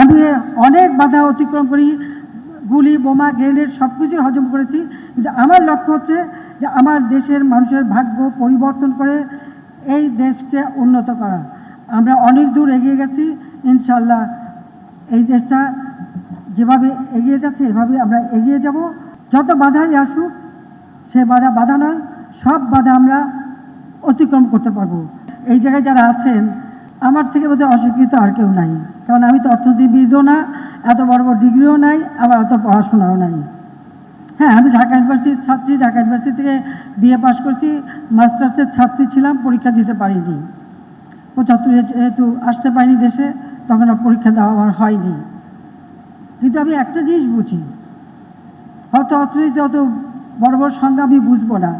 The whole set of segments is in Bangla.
আমি অনেক বাধা অতিক্রম করি, গুলি, বোমা, গ্রেনেড সব কিছুই হজম করেছি। কিন্তু আমার লক্ষ্য হচ্ছে যে আমার দেশের মানুষের ভাগ্য পরিবর্তন করে এই দেশকে উন্নত করা। আমরা অনেক দূর এগিয়ে গেছি ইনশাল্লাহ এই দেশটা যেভাবে এগিয়ে যাচ্ছে, এভাবে আমরা এগিয়ে যাব। যত বাধাই আসুক, সে বাধা বাধা নয়, সব বাধা আমরা অতিক্রম করতে পারব। এই জায়গায় যারা আছেন, আমার থেকে বোধহয় অশিক্ষিত আর কেউ নাই। কারণ আমি তো অর্থনীতিবিদও না, এত বড় বড় ডিগ্রিও নাই, আবার অত পড়াশোনাও নাই। হ্যাঁ আমি ঢাকা ইউনিভার্সিটির ছাত্রী, ঢাকা ইউনিভার্সিটি থেকে বিএ পাশ করছি, মাস্টার্সের ছাত্রী ছিলাম, পরীক্ষা দিতে পারিনি। পঁচাত্তরে যেহেতু আসতে পারিনি দেশে, তখন আর পরীক্ষা দেওয়া আমার হয়নি। কিন্তু আমি একটা জিনিস বুঝি, হয়তো অর্থনীতি অত বড় বড় সংজ্ঞা আমি বুঝব না,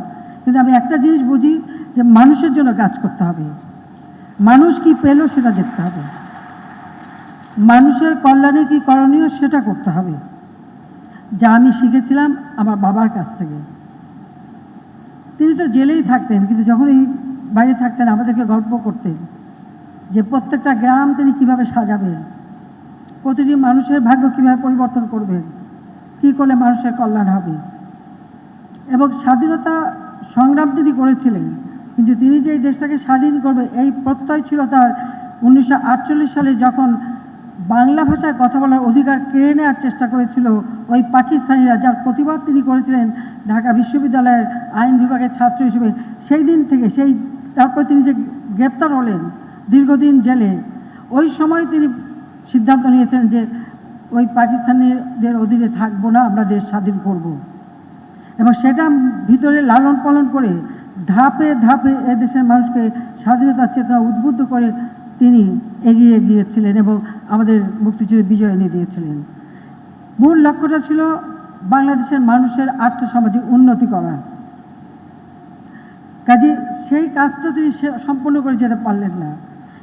কিন্তু আমি একটা জিনিস বুঝি যে মানুষের জন্য কাজ করতে হবে। মানুষ কি পেল সেটা দেখতে হবে। মানুষের কল্যাণে কি করণীয় সেটা করতে হবে। যা আমি শিখেছিলাম আমার বাবার কাছ থেকে। তিনি তো জেলেই থাকতেন, কিন্তু যখন এই বাইরে থাকতেন, আমাদেরকে গল্প করতেন যে প্রত্যেকটা গ্রাম তিনি কীভাবে সাজাবেন, প্রতিটি মানুষের ভাগ্য কীভাবে পরিবর্তন করবেন, কী করলে মানুষের কল্যাণ হবে। এবং স্বাধীনতা সংগ্রাম তিনি করেছিলেন, কিন্তু তিনি যে দেশটাকে স্বাধীন করবে, এই প্রত্যয় ছিল তার উনিশশো আটচল্লিশ সালে যখন বাংলা ভাষায় কথা বলার অধিকার কেড়ে নেওয়ার চেষ্টা করেছিল ওই পাকিস্তানিরা, যার প্রতিবাদ তিনি করেছিলেন ঢাকা বিশ্ববিদ্যালয়ের আইন বিভাগের ছাত্র হিসেবে সেই দিন থেকে সেই, তারপর তিনি যে গ্রেপ্তার হলেন দীর্ঘদিন জেলে, ওই সময় তিনি সিদ্ধান্ত নিয়েছেন যে ওই পাকিস্তানিদের অধীনে থাকব না, আমরা দেশ স্বাধীন করব। এবং সেটা ভিতরে লালন পালন করে ধাপে ধাপে এদেশের মানুষকে স্বাধীনতার চেতনা উদ্বুদ্ধ করে তিনি এগিয়ে গিয়েছিলেন এবং আমাদের মুক্তিযুদ্ধে বিজয় এনে দিয়েছিলেন। মূল লক্ষ্যটা ছিল বাংলাদেশের মানুষের আর্থসামাজিক উন্নতি করা। কাজে সেই কাজটা তিনি সম্পূর্ণ করে যেতে পারলেন না।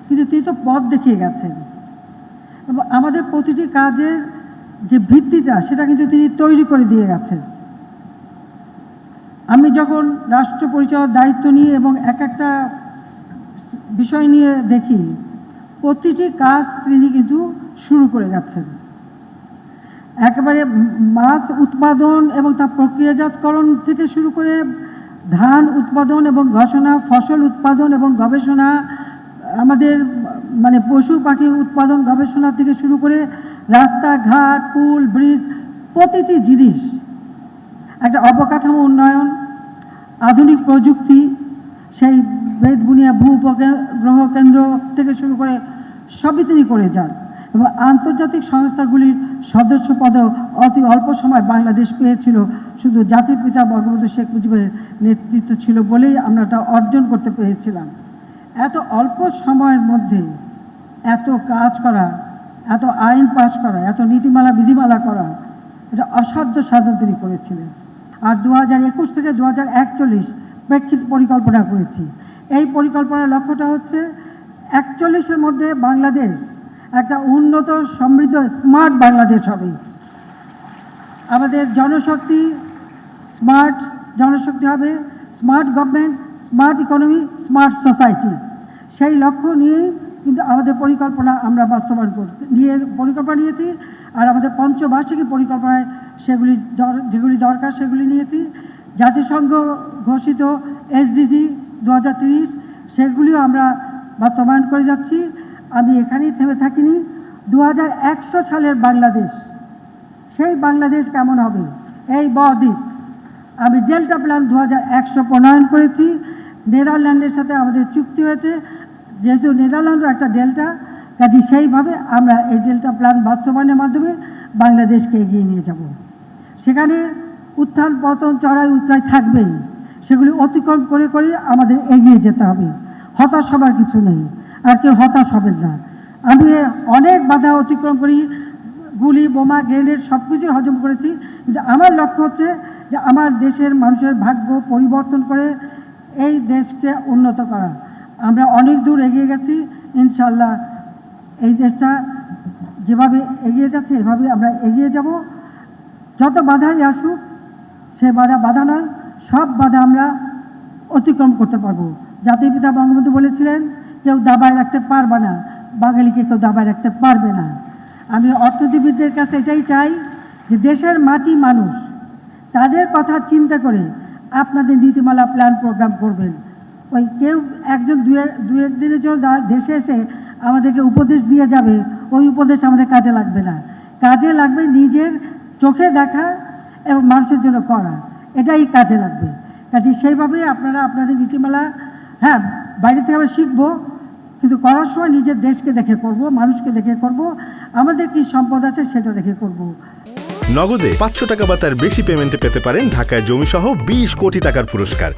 কিন্তু তিনি তো পথ দেখিয়ে গেছেন। এবং আমাদের প্রতিটি কাজের যে ভিত্তিটা, সেটা কিন্তু তিনি তৈরি করে দিয়ে গেছেন। আমি যখন রাষ্ট্র পরিচালনার দায়িত্ব নিয়ে এবং এক একটা বিষয় নিয়ে দেখি প্রতিটি কাজ তিনি কিন্তু শুরু করে যাচ্ছেন। একেবারে মাছ উৎপাদন এবং তার প্রক্রিয়াজাতকরণ থেকে শুরু করে ধান উৎপাদন এবং ঘোষণা, ফসল উৎপাদন এবং গবেষণা, আমাদের মানে পশু পাখি উৎপাদন, গবেষণা থেকে শুরু করে রাস্তাঘাট, পুল, ব্রিজ, প্রতিটি জিনিস। একটা অবকাঠামো উন্নয়ন, আধুনিক প্রযুক্তি, সেই বেদবুনিয়া ভূ উপকে- গ্রহ কেন্দ্র থেকে শুরু করে সবই তিনি করে যান এবং আন্তর্জাতিক সংস্থাগুলির সদস্য পদেও অতি অল্প সময় বাংলাদেশ পেয়েছিল। শুধু জাতির পিতা বঙ্গবন্ধু শেখ মুজিবের নেতৃত্ব ছিল বলেই আমরা এটা অর্জন করতে পেরেছিলাম। এত অল্প সময়ের মধ্যে এত কাজ করা, এত আইন পাশ করা, এত নীতিমালা, বিধিমালা করা, এটা অসাধ্য সাধন তিনি করেছিলেন। আর দু হাজার একুশ থেকে দু হাজার একচল্লিশ প্রেক্ষিত পরিকল্পনা করেছি। এই পরিকল্পনার লক্ষ্যটা হচ্ছে একচল্লিশের মধ্যে বাংলাদেশ, একটা উন্নত সমৃদ্ধ স্মার্ট বাংলাদেশ হবে। আমাদের জনশক্তি স্মার্ট জনশক্তি হবে, smart government, smart economy, smart society. সেই লক্ষ্য নিয়েই কিন্তু আমাদের পরিকল্পনা আমরা বাস্তবায়ন করতে, নিয়ে পরিকল্পনা নিয়েছি। আর আমাদের পঞ্চবার্ষিকী পরিকল্পনায় সেগুলি যেগুলি দরকার সেগুলি নিয়েছি। জাতিসংঘ ঘোষিত এসডিজি দু হাজার সেগুলিও আমরা বাস্তবায়ন করে যাচ্ছি, আমি এখানেই থেমে থাকিনি। দু হাজার একশো সালের বাংলাদেশ, সেই বাংলাদেশ কেমন হবে? এই বদ্বীপ আমি ডেল্টা প্ল্যান দু হাজার একশো প্রণয়ন করেছি। নেদারল্যান্ডের সাথে আমাদের চুক্তি হয়েছে। যেহেতু নেদারল্যান্ডও একটা ডেল্টা, কাজে সেইভাবে আমরা এই ডেল্টা প্ল্যান বাস্তবায়নের মাধ্যমে বাংলাদেশকে এগিয়ে নিয়ে যাব। সেখানে উত্থান, পতন, চড়াই উচ্চাই থাকবেই। সেগুলি অতিক্রম করে করে আমাদের এগিয়ে যেতে হবে। হতাশ হবার কিছু নেই, আর কেউ হতাশ হবেন না। আমি অনেক বাধা অতিক্রম করি, গুলি, বোমা, গ্রেনেড সব কিছুই হজম করেছি, কিন্তু আমার লক্ষ্য হচ্ছে যে আমার দেশের মানুষের ভাগ্য পরিবর্তন করে এই দেশকে উন্নত করা। আমরা অনেক দূর এগিয়ে গেছি ইনশাল্লাহ এই দেশটা যেভাবে এগিয়ে যাচ্ছে এভাবে আমরা এগিয়ে যাব। যত বাধাই আসুক, সে বাধা বাধা নয়, সব বাধা আমরা অতিক্রম করতে পারব। জাতির পিতা বঙ্গবন্ধু বলেছিলেন, কেউ দাবায় রাখতে পারবে না, বাঙালিকে কেউ দাবায় রাখতে পারবে না। আমি অর্থনীতিবিদদের কাছে এটাই চাই যে দেশের মাটি মানুষ, তাদের কথা চিন্তা করে আপনাদের নীতিমালা প্ল্যান প্রোগ্রাম করবেন। ওই কেউ একজন দু এক- দু একদিনের জন্য দেশে এসে আমাদেরকে উপদেশ দিয়ে যাবে, ওই উপদেশ আমাদের কাজে লাগবে না। কাজে লাগবে নিজের চোখে দেখা এবং মানুষের জন্য করা, এটাই কাজে লাগবে। কাজে সেইভাবেই আপনারা আপনাদের নীতিমালা হ্যাঁ বাইরে থেকে আমরা শিখব, কিন্তু করার সময় নিজের দেশকে দেখে করব, মানুষকে দেখে করব, আমাদের কি সম্পদ আছে সেটা দেখে করব। নগদে পাঁচশো টাকা বা তার বেশি পেমেন্টে পেতে পারেন ঢাকায় জমিসহ বিশ কোটি টাকার পুরস্কার।